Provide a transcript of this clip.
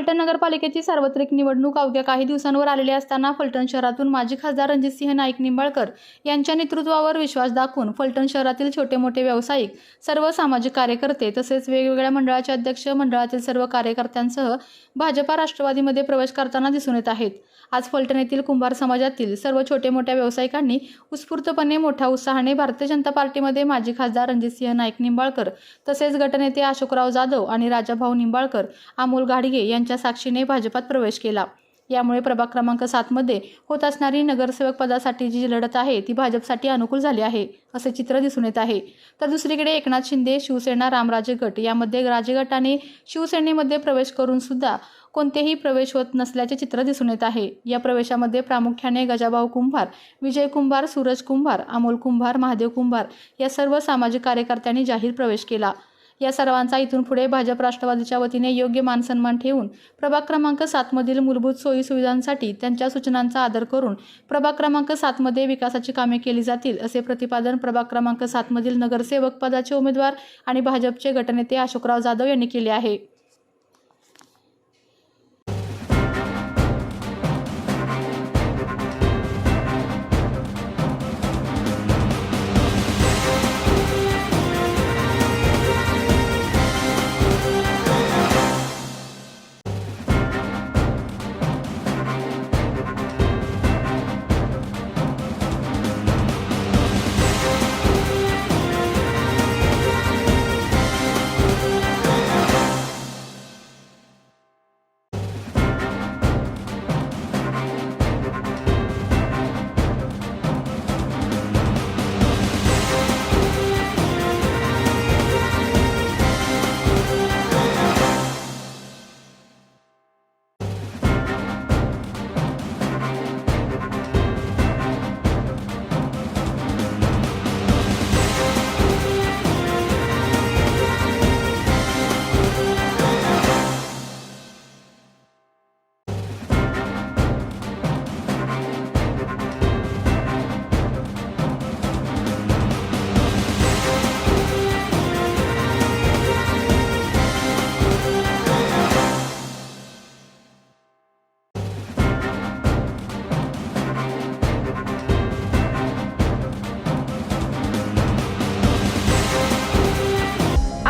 फलटण नगरपालिकेची सार्वत्रिक निवडणूक अवघ्या काही दिवसांवर आलेली असताना फलटण शहरातून माजी खासदार रणजितसिंह नाईक निंबाळकर यांच्या नेतृत्वावर विश्वास दाखवून फलटण शहरातील छोटे मोठे व्यावसायिक सर्व सामाजिक कार्यकर्ते तसेच वेगवेगळ्या मंडळाचे अध्यक्ष मंडळातील सर्व कार्यकर्त्यांसह भाजपा राष्ट्रवादीमध्ये प्रवेश करताना दिसून येत आहेत. आज फलटण येथील कुंभार समाजातील सर्व छोटे मोठ्या व्यावसायिकांनी उत्स्फूर्तपणे मोठ्या उत्साहाने भारतीय जनता पार्टीमध्ये माजी खासदार रणजितसिंह नाईक निंबाळकर तसेच गटनेते अशोकराव जाधव आणि राजाभाऊ निंबाळकर अमोल गाडगे यांच्या साक्षीने भाजपात प्रवेश केला. यामुळे प्रभाग क्रमांक सातमध्ये होत असणारी नगरसेवक पदासाठी जी लढत आहे ती भाजपसाठी अनुकूल झाली आहे असे चित्र दिसून येत आहे. तर दुसरीकडे एकनाथ शिंदे शिवसेना रामराजे गट यामध्ये राजगटाने शिवसेनेमध्ये प्रवेश करून सुद्धा कोणतेही प्रवेश होत नसल्याचे चित्र दिसून येत आहे. या प्रवेशामध्ये प्रामुख्याने गजाभाऊ कुंभार विजय कुंभार सूरज कुंभार अमोल कुंभार महादेव कुंभार या सर्व सामाजिक कार्यकर्त्यांनी जाहीर प्रवेश केला. या सर्वांचा इथून पुढे भाजप राष्ट्रवादीच्या वतीने योग्य मानसन्मान ठेवून प्रभाग क्रमांक सातमधील मूलभूत सोयी सुविधांसाठी त्यांच्या सूचनांचा आदर करून प्रभाग क्रमांक सातमध्ये विकासाची कामे केली जातील असे प्रतिपादन प्रभाग क्रमांक सातमधील नगरसेवक पदाचे उमेदवार आणि भाजपचे गटनेते अशोकराव जाधव यांनी केले आहे.